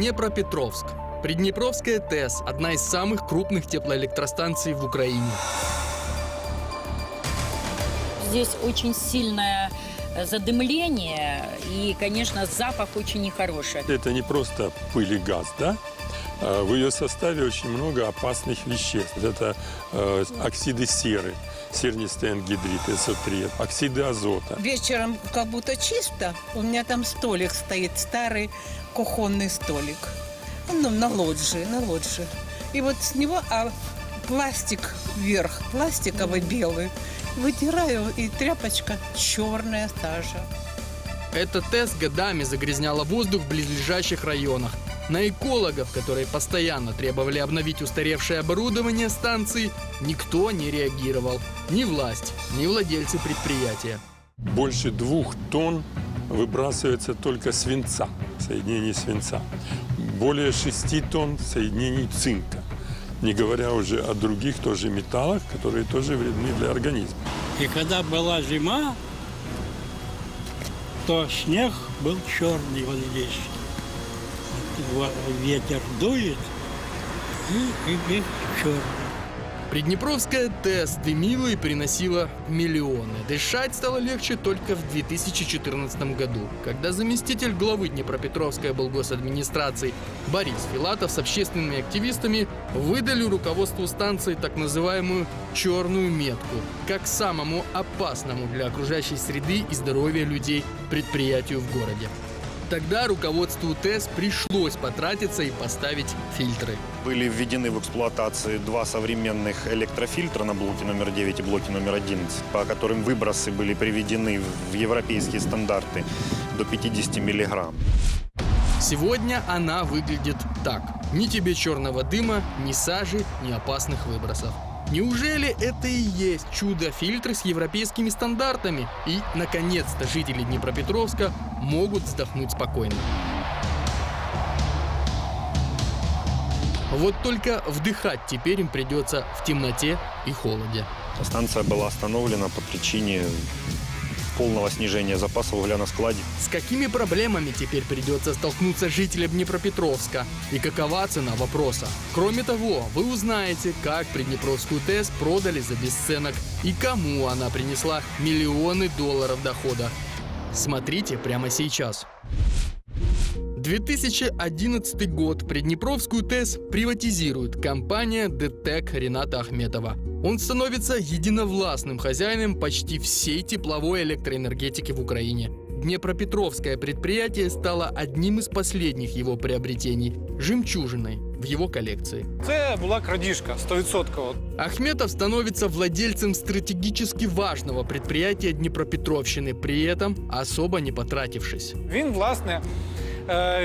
Днепропетровск. Приднепровская ТЭС – одна из самых крупных теплоэлектростанций в Украине. Здесь очень сильное э, задымление и, конечно, запах очень нехороший. Это не просто пыль и газ, да? А В ее составе очень много опасных веществ. Это э, оксиды серы, сернистый ангидрид, СО3, оксиды азота. Вечером как будто чисто. У меня там столик стоит, старый кухонный столик. Ну, на лоджии, на лоджии. И вот с него а пластик вверх, пластиковый белый. Вытираю, и тряпочка черная сажа. Эта ТЭС годами загрязняла воздух в близлежащих районах. На экологов, которые постоянно требовали обновить устаревшее оборудование станции, никто не реагировал. Ни власть, ни владельцы предприятия. Больше двух тонн выбрасывается только свинца, соединений свинца. Более шести тонн соединений цинка. Не говоря уже о других тоже металлах, которые тоже вредны для организма. И когда была зима, то снег был черный вот здесь. Ветер дует, и, и, и черный. Приднепровская ТЭС дымила и приносила миллионы. Дышать стало легче только в 2014 году, когда заместитель главы Днепропетровской облгосадминистрации Борис Филатов с общественными активистами выдали руководству станции так называемую «черную метку», как самому опасному для окружающей среды и здоровья людей предприятию в городе. Тогда руководству ТЭС пришлось потратиться и поставить фильтры. Были введены в эксплуатацию два современных электрофильтра на блоке номер 9 и блоке номер 11, по которым выбросы были приведены в европейские стандарты до 50 миллиграмм. Сегодня она выглядит так. Ни тебе черного дыма, ни сажи, ни опасных выбросов. Неужели это и есть чудо-фильтры с европейскими стандартами? И, наконец-то, жители Днепропетровска могут вздохнуть спокойно. Вот только вдыхать теперь им придется в темноте и холоде. Станция была остановлена по причине полного снижения запаса угля на складе. С какими проблемами теперь придется столкнуться жителям Днепропетровска? И какова цена вопроса? Кроме того, вы узнаете, как Приднепровскую ТЭС продали за бесценок и кому она принесла миллионы долларов дохода. Смотрите прямо сейчас. 2011 год. Приднепровскую ТЭС приватизирует компания ДТЭК Рената Ахметова. Он становится единовластным хозяином почти всей тепловой электроэнергетики в Украине. Днепропетровское предприятие стало одним из последних его приобретений – жемчужиной в его коллекции. Це була крадіжка 100%. Ахметов становится владельцем стратегически важного предприятия Днепропетровщины, при этом особо не потратившись. Він, власне,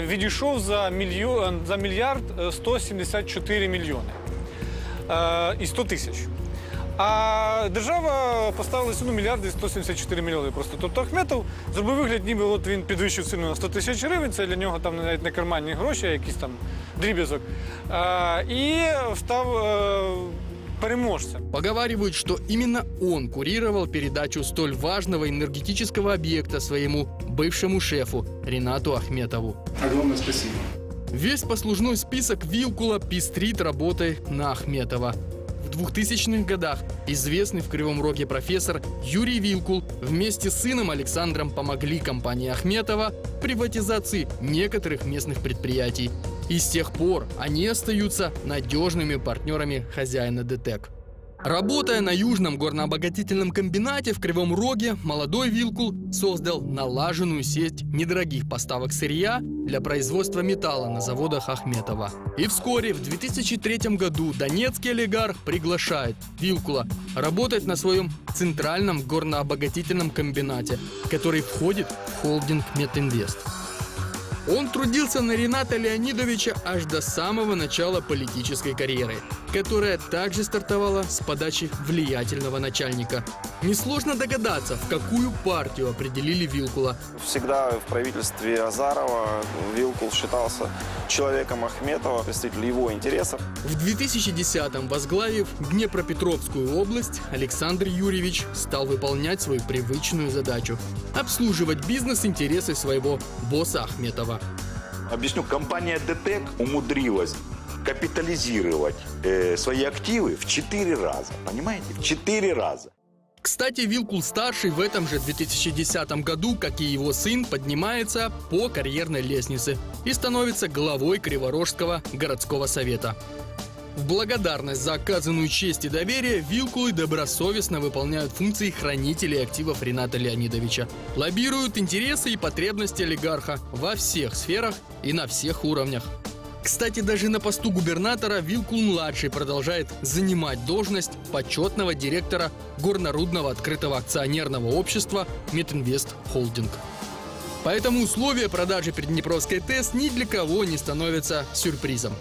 відійшов за, мільйон, за мільярд е, 174 мільйони е, і 100 тисяч. А держава поставила ціну мільярди 174 мільйони. Просто тобто Ахметов зробив вигляд, ніби от він підвищив ціну на 100 тисяч гривень. Це для нього там навіть не карманні гроші, а якийсь там дріб'язок. Е, і став е, переможцем. Поговаривают, что именно он курировал передачу столь важного энергетического объекта своему бывшему шефу Ренату Ахметову. Огромное спасибо. Весь послужной список Вилкула пестрит работой на Ахметова. В 2000-х годах известный в Кривом Роге профессор Юрий Вилкул вместе с сыном Александром помогли компании Ахметова в приватизации некоторых местных предприятий. И с тех пор они остаются надежными партнерами хозяина ДТЭК. Работая на Южном горнообогатительном комбинате в Кривом Роге, молодой Вилкул создал налаженную сеть недорогих поставок сырья для производства металла на заводах Ахметова. И вскоре, в 2003 году, донецкий олигарх приглашает Вилкула работать на своем центральном горнообогатительном комбинате, который входит в холдинг Метинвест. Он трудился на Рената Леонидовича аж до самого начала политической карьеры, которая также стартовала с подачи влиятельного начальника. Несложно догадаться, в какую партию определили Вилкула. Всегда в правительстве Азарова Вилкул считался человеком Ахметова, представителем его интересов. В 2010-м, возглавив Днепропетровскую область, Александр Юрьевич стал выполнять свою привычную задачу – обслуживать бизнес-интересы своего босса Ахметова. Объясню, компания ДТЭК умудрилась капитализировать э, свои активы в 4 раза. Понимаете? В 4 раза. Кстати, Вилкул-старший в этом же 2010 году, как и его сын, поднимается по карьерной лестнице и становится главой Криворожского городского совета. В благодарность за оказанную честь и доверие Вилкулы добросовестно выполняют функции хранителей активов Рената Леонидовича. Лоббируют интересы и потребности олигарха во всех сферах и на всех уровнях. Кстати, даже на посту губернатора Вилкул-младший продолжает занимать должность почетного директора горнорудного открытого акционерного общества «Метинвест Холдинг». Поэтому условия продажи Приднепровской ТЭС ни для кого не становятся сюрпризом.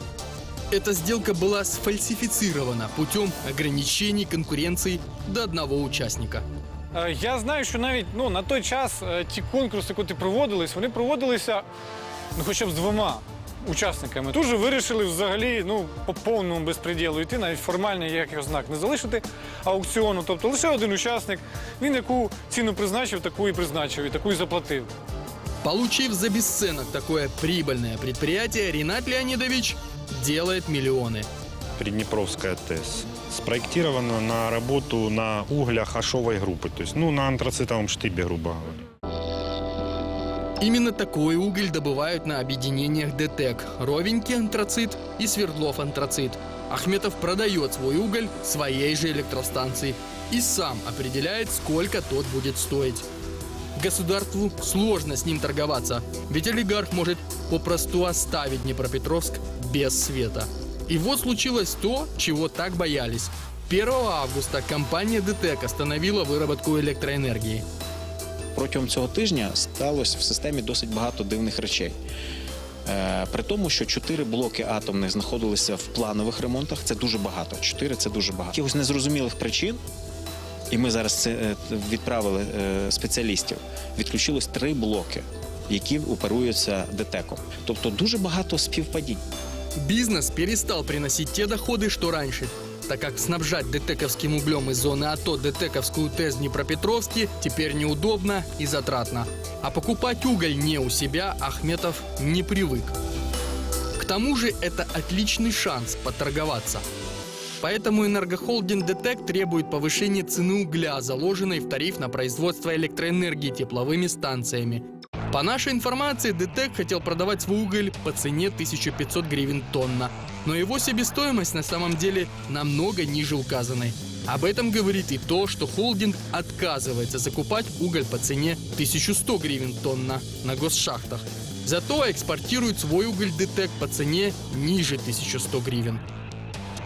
Эта сделка была сфальсифицирована путем ограничений конкуренции до одного учасника. Е, Я знаю, що навіть ну, на той час е, ті конкурси, які проводились, вони проводилися ну, хоча б з двома учасниками. Тут же вирішили взагалі ну, по повному безпреділу йти, навіть формально ніяких знак не залишити аукціону. Тобто лише один учасник, він яку ціну призначив, таку і призначив, і таку і заплатив. Получив за бесценок такое прибыльное предприятие, Ренат Леонидович делает миллионы. Приднепровская ТЭС спроектирована на работу на углях ашовой группы, то есть ну, на антрацитовом штыбе, грубо говоря. Именно такой уголь добывают на объединениях ДТЭК – Ровенький антрацит и Свердлов антрацит. Ахметов продает свой уголь своей же электростанции и сам определяет, сколько тот будет стоить. Государству сложно с ним торговаться, ведь олигарх может попросту оставить Днепропетровск без света. И вот случилось то, чего так боялись. 1 августа компания ДТЭК остановила выработку электроэнергии. Протягом цього тижня сталося в системі досить багато дивних речей. Е, При тому, що чотири блоки атомних знаходилися в планових ремонтах, це дуже багато. Чотири це дуже багато. Якихось незрозумілих причин, і ми зараз це е, відправили е, спеціалістів. Відключилось три блоки, які оперуються ДТЕКом. Тобто дуже багато співпадінь. Бизнес перестал приносить те доходы, что раньше, так как снабжать ДТЭКовским углем из зоны АТО ДТЭКовскую ТЭС Днепропетровске теперь неудобно и затратно. А покупать уголь не у себя Ахметов не привык. К тому же это отличный шанс поторговаться. Поэтому энергохолдинг ДТЭК требует повышения цены угля, заложенной в тариф на производство электроэнергии тепловыми станциями. По нашей информации, ДТЭК хотел продавать свой уголь по цене 1500 гривен тонна. Но его себестоимость на самом деле намного ниже указанной. Об этом говорит и то, что холдинг отказывается закупать уголь по цене 1100 гривен тонна на госшахтах. Зато экспортирует свой уголь ДТЭК по цене ниже 1100 гривен.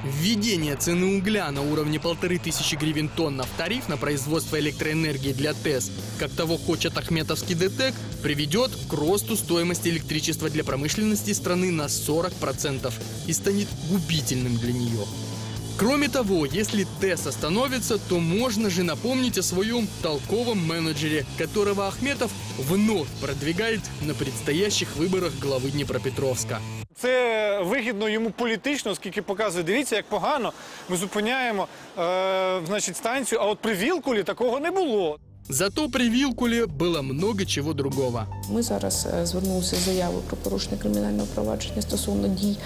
Введение цены угля на уровне полторы тысячи гривен тонна в тариф на производство электроэнергии для ТЭС, как того хочет Ахметовский ДТЭК, приведет к росту стоимости электричества для промышленности страны на 40% и станет губительным для нее. Кроме того, если ТЭС остановится, то можно же напомнить о своем толковом менеджере, которого Ахметов вновь продвигает на предстоящих выборах главы Днепропетровска. Це вигідно йому політично, оскільки показує, дивіться, як погано ми зупиняємо е, значить, станцію, а от при Вілкулі такого не було. Зато при Вилкуле было много чего другого. Ми зараз е, звернулися з заявою про порушення кримінального провадження стосовно дій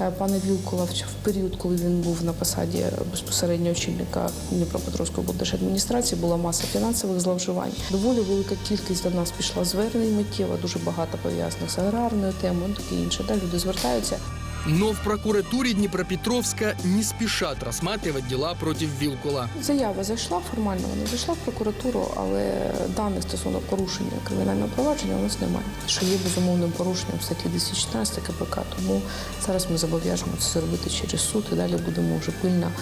е, пана Вілкула в період, коли він був на посаді е, безпосередньо очільника Дніпропетровської облдержадміністрації, була маса фінансових зловживань. Доволі велика кількість до нас пішла звернень миттєво, дуже багато пов'язаних з аграрною темою, таке інше. Да, люди звертаються. Но в прокуратуре Днепропетровска не спешат рассматривать дела против Вилкула. Заява зайшла формально, вона зайшла в прокуратуру, але даних стосовно порушення кримінального провадження у нас немає. Що є безумовним порушенням статті 216 КПК. Тому зараз ми зобов'яжемо це зробити через суд і далі будемо вже пильно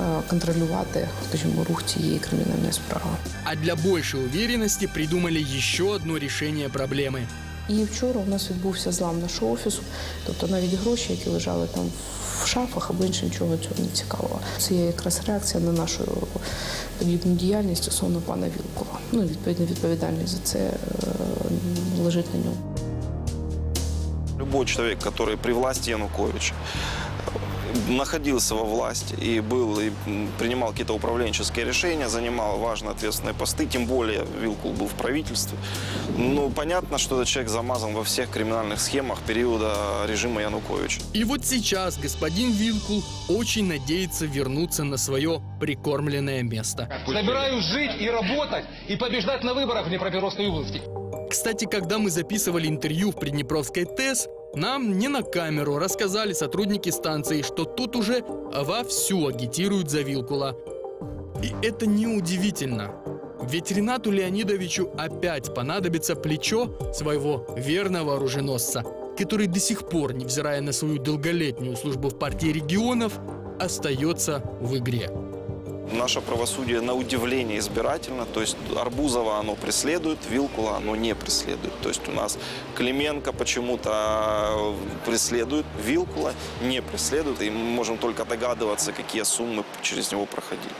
е, контролювати скажімо, рух цієї кримінальної справи. А для большей уверенности придумали еще одно решение проблемы. І вчора у нас відбувся злам нашого офісу, тобто навіть гроші, які лежали там в шафах, або інше нічого цього не цікавого. Це є якраз реакція на нашу подібну діяльність стосовно пана Вілкова. Ну і відповідальність за це е, лежить на ньому. Любой человек, который при власти Януковича находился во власти и был и принимал какие-то управленческие решения, занимал важные ответственные посты, тем более Вилкул был в правительстве. Ну, понятно, что этот человек замазан во всех криминальных схемах периода режима Януковича. И вот сейчас господин Вилкул очень надеется вернуться на свое прикормленное место. Собираюсь жить и работать, и побеждать на выборах в Днепропетровской области. Кстати, когда мы записывали интервью в Приднепровской ТЭС, нам не на камеру рассказали сотрудники станции, что тут уже вовсю агитируют за Вилкула. И это неудивительно. Ведь Ренату Леонидовичу опять понадобится плечо своего верного оруженосца, который до сих пор, невзирая на свою долголетнюю службу в партии регионов, остается в игре. Наше правосудие на удивление избирательно, то есть Арбузова оно преследует, Вилкула оно не преследует. То есть у нас Клименко почему-то преследует, Вилкула не преследует, и мы можем только догадываться, какие суммы через него проходили.